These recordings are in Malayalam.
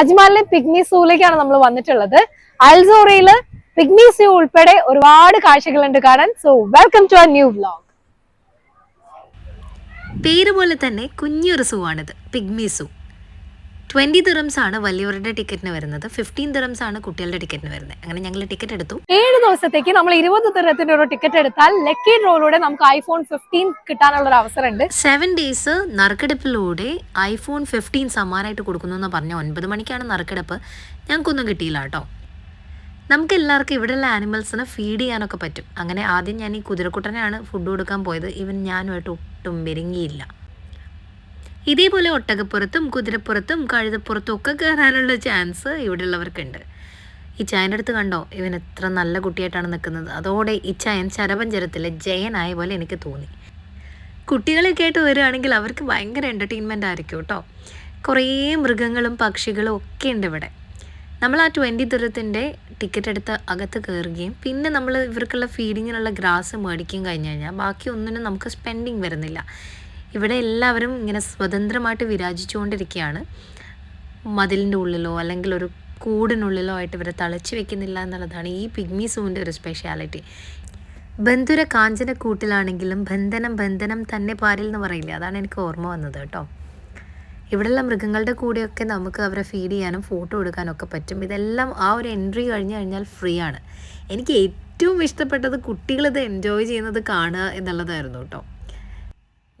അജ്മാലിലെ പിഗ്മി സൂവിലേക്കാണ് നമ്മൾ വന്നിട്ടുള്ളത്. അൽസോറയിൽ പിഗ്മി സൂ ഉൾപ്പെടെ ഒരുപാട് കാഴ്ചകളുണ്ട് കാണാൻ. So welcome to our new vlog പേര് പോലെ തന്നെ കുഞ്ഞൊരു സൂ ആണിത് പിഗ്മി സൂ ട്വന്റി ദിറംസ് ആണ് വലിയവരുടെ ടിക്കറ്റിന് വരുന്നത്. ഫിഫ്റ്റീൻ ദിറംസ് ആണ് കുട്ടികളുടെ ടിക്കറ്റിന് വരുന്നത്. അങ്ങനെ ഞങ്ങൾ ടിക്കറ്റ് എടുത്തു. ഏഴ് ദിവസത്തേക്ക് നമ്മൾ ഇരുപത് ദിറത്തിന്റെ ഒരു ടിക്കറ്റ് എടുത്താൽ ലക്കി ഡ്രോയിലൂടെ നമുക്ക് ഐഫോൺ ഫിഫ്റ്റീൻ കിട്ടാനുള്ള ഒരു അവസരമുണ്ട്. സെവൻ ഡേയ്സ് നറുക്കെടുപ്പിലൂടെ ഐഫോൺ ഫിഫ്റ്റീൻ സമ്മാനമായിട്ട് കൊടുക്കുന്നു എന്ന് പറഞ്ഞ ഒൻപത് മണിക്കാണ് നറുക്കെടുപ്പ്. ഞങ്ങൾക്കൊന്നും കിട്ടിയില്ല കേട്ടോ. നമുക്ക് എല്ലാവർക്കും ഇവിടെയുള്ള ആനിമൽസിനെ ഫീഡ് ചെയ്യാനൊക്കെ പറ്റും. അങ്ങനെ ആദ്യം ഞാൻ ഈ കുതിരക്കുട്ടനെയാണ് ഫുഡ് കൊടുക്കാൻ പോയത്. ഇവൻ ഞാനുമായിട്ട് ഒട്ടും മെരുങ്ങിയില്ല ഇതേപോലെ ഒട്ടകപ്പുറത്തും കുതിരപ്പുറത്തും കഴുതപ്പുറത്തും ഒക്കെ കയറാനുള്ള ചാൻസ് ഇവിടെയുള്ളവർക്കുണ്ട്. ഈ ചായന്റെ അടുത്ത് കണ്ടോ? ഇവൻ എത്ര നല്ല കുട്ടിയായിട്ടാണ് നിൽക്കുന്നത്. അതോടെ ഈ ചായൻ ചരപഞ്ചരത്തിലെ ജയനായ പോലെ എനിക്ക് തോന്നി. കുട്ടികളെ കേട്ട് വരികയാണെങ്കിൽ അവർക്ക് ഭയങ്കര എന്റർടൈൻമെന്റ് ആയിരിക്കും കേട്ടോ. കുറേ മൃഗങ്ങളും പക്ഷികളും ഒക്കെ ഉണ്ട് ഇവിടെ. നമ്മൾ ആ ട്വന്റി ദുരത്തിന്റെ ടിക്കറ്റ് എടുത്ത് അകത്ത് കയറുകയും പിന്നെ നമ്മൾ ഇവർക്കുള്ള ഫീഡിങ്ങിനുള്ള ഗ്രാസ് മേടിക്കുകയും കഴിഞ്ഞ് കഴിഞ്ഞാൽ ബാക്കി ഒന്നിനും നമുക്ക് സ്പെൻഡിങ് വരുന്നില്ല. ഇവിടെ എല്ലാവരും ഇങ്ങനെ സ്വതന്ത്രമായിട്ട് വിരാജിച്ചുകൊണ്ടിരിക്കുകയാണ്. മതിലിന്റെ ഉള്ളിലോ അല്ലെങ്കിൽ ഒരു കൂടിനുള്ളിലോ ആയിട്ട് ഇവരെ തളച്ച് വെക്കുന്നില്ല എന്നുള്ളതാണ് ഈ പിഗ്മി സൂവിന്റെ ഒരു സ്പെഷ്യാലിറ്റി ബന്ധുര കാഞ്ചന കൂട്ടിലാണെങ്കിലും ബന്ധനം ബന്ധനം തന്നെ പാരിൽ എന്ന് പറയില്ല? അതാണ് എനിക്ക് ഓർമ്മ വന്നത് കേട്ടോ. ഇവിടെയുള്ള മൃഗങ്ങളുടെ കൂടെയൊക്കെ നമുക്ക് അവരെ ഫീഡ് ചെയ്യാനും ഫോട്ടോ എടുക്കാനും ഒക്കെ പറ്റും. ഇതെല്ലാം ആ ഒരു എൻട്രി കഴിഞ്ഞു കഴിഞ്ഞാൽ ഫ്രീ ആണ്. എനിക്ക് ഏറ്റവും ഇഷ്ടപ്പെട്ടത് കുട്ടികളിത് എൻജോയ് ചെയ്യുന്നത് കാണുക എന്നുള്ളതായിരുന്നു കേട്ടോ.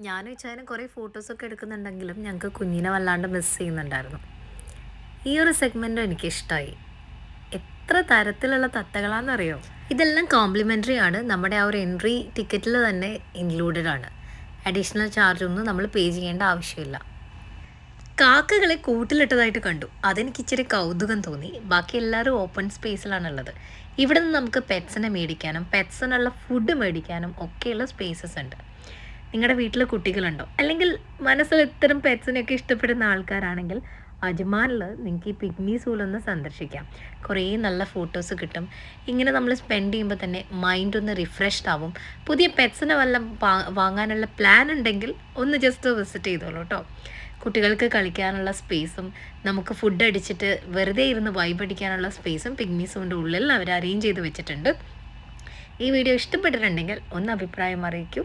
ഞാനും ഇച്ചായനും കുറേ ഫോട്ടോസൊക്കെ എടുക്കുന്നുണ്ടെങ്കിലും ഞങ്ങൾക്ക് കുഞ്ഞിനെ വല്ലാണ്ട് മിസ് ചെയ്യുന്നുണ്ടായിരുന്നു. ഈ ഒരു സെഗ്മെന്റും എനിക്കിഷ്ടമായി എത്ര തരത്തിലുള്ള തത്തകളാണെന്നറിയോ ഇതെല്ലാം കോംപ്ലിമെന്ററി ആണ്. നമ്മുടെ ആ ഒരു എൻട്രി ടിക്കറ്റിൽ തന്നെ ഇൻക്ലൂഡഡ് ആണ്. അഡീഷണൽ ചാർജ് ഒന്നും നമ്മൾ പേ ചെയ്യേണ്ട ആവശ്യമില്ല. കാക്കകളെ കൂട്ടിലിട്ടതായിട്ട് കണ്ടു. അതെനിക്ക് ഇച്ചിരി കൗതുകം തോന്നി. ബാക്കി എല്ലാവരും ഓപ്പൺ സ്പേസിലാണുള്ളത് ഇവിടെ നിന്ന് നമുക്ക് പെറ്റ്സിനെ മേടിക്കാനും പെറ്റ്സിനുള്ള ഫുഡ് മേടിക്കാനും ഒക്കെയുള്ള സ്പേസസ് ഉണ്ട്. നിങ്ങളുടെ വീട്ടിൽ കുട്ടികളുണ്ടോ? അല്ലെങ്കിൽ മനസ്സിൽ ഇത്തരം പെറ്റ്സിനെയൊക്കെ ഇഷ്ടപ്പെടുന്ന ആൾക്കാരാണെങ്കിൽ അജ്മാനിൽ നിങ്ങൾക്ക് ഈ പിഗ്മി സൂളൊന്ന് സന്ദർശിക്കാം. കുറേ നല്ല ഫോട്ടോസ് കിട്ടും. ഇങ്ങനെ നമ്മൾ സ്പെൻഡ് ചെയ്യുമ്പോൾ തന്നെ മൈൻഡ് ഒന്ന് റിഫ്രഷ്ഡ് ആവും. പുതിയ പെറ്റ്സിനെ വല്ല വാങ്ങാനുള്ള പ്ലാൻ ഉണ്ടെങ്കിൽ ഒന്ന് ജസ്റ്റ് വിസിറ്റ് ചെയ്തോളൂ കേട്ടോ കുട്ടികൾക്ക് കളിക്കാനുള്ള സ്പേസും നമുക്ക് ഫുഡ് അടിച്ചിട്ട് വെറുതെ ഇരുന്ന് വൈബ് അടിക്കാനുള്ള സ്പേസും പിഗ്മീസിന്റെ ഉള്ളിൽ അവർ അറേഞ്ച് ചെയ്ത് വെച്ചിട്ടുണ്ട്. ഈ വീഡിയോ ഇഷ്ടപ്പെട്ടിട്ടുണ്ടെങ്കിൽ ഒന്ന് അഭിപ്രായം അറിയിക്കൂ.